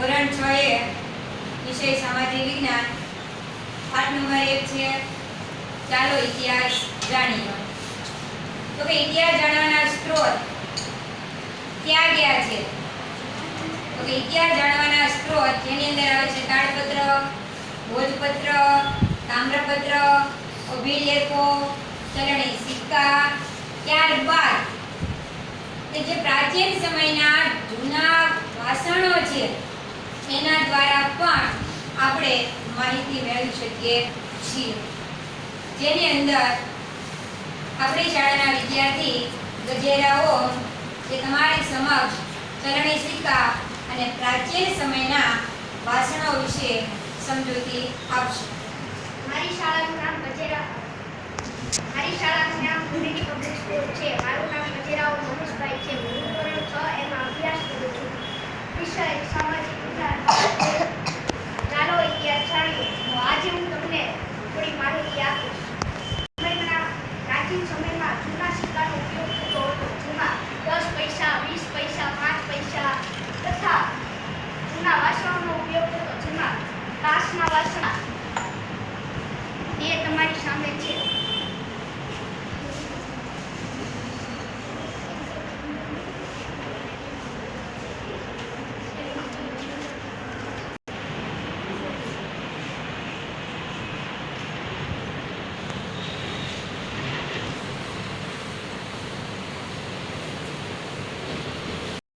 ધોરણ છ એ વિષય સામાજિક વિજ્ઞાન. પાઠ નંબર એક છે, ચાલો ઇતિહાસ જાણીએ. તો કે ઇતિહાસ જાણવાના સ્ત્રોત ક્યાં ગયા છે? તો કે ઇતિહાસ જાણવાના સ્ત્રોત જેની અંદર આવે છે તાળપત્ર ભોજપત્ર, તામ્રપત્ર, અભિલેખો, ચલણી સિક્કા. ત્યારબાદ કે જે પ્રાચીન સમયના જૂના વાસણો છે એના દ્વારા પણ આપણે માહિતી મેળવી શકીએ છીએ. જેની અંદર આપણી શાળાના વિદ્યાર્થી ગજેરાઓ જે તમારી સમક્ષ ચલણી સિક્કા અને પ્રાચીન સમયના વાસણો વિશે સમજૂતી આપશે. મારી શાળાનું નામ ગજેરા મારી શાળાનું નામ યુનિટી પબ્લિક સ્કૂલ છે મારું નામ ગજેરાઓ મહેશભાઈ છે હું ધોરણ છ એમાં અભ્યાસ કરું છું વિષય સામાજિક વિજ્ઞાન ચાલો ઇતિહાસ જાણીએ તો આજે હું તમને થોડી માહિતી આપીશ સમયના પ્રાચીન સમયમાં જૂના સિક્કાનો ઉપયોગ થતો હતો જેમાં દસ પૈસા વીસ પૈસા પાંચ પૈસા તથા જૂના વાસણોનો ઉપયોગ વાસણ. એ તમારી સામે છે.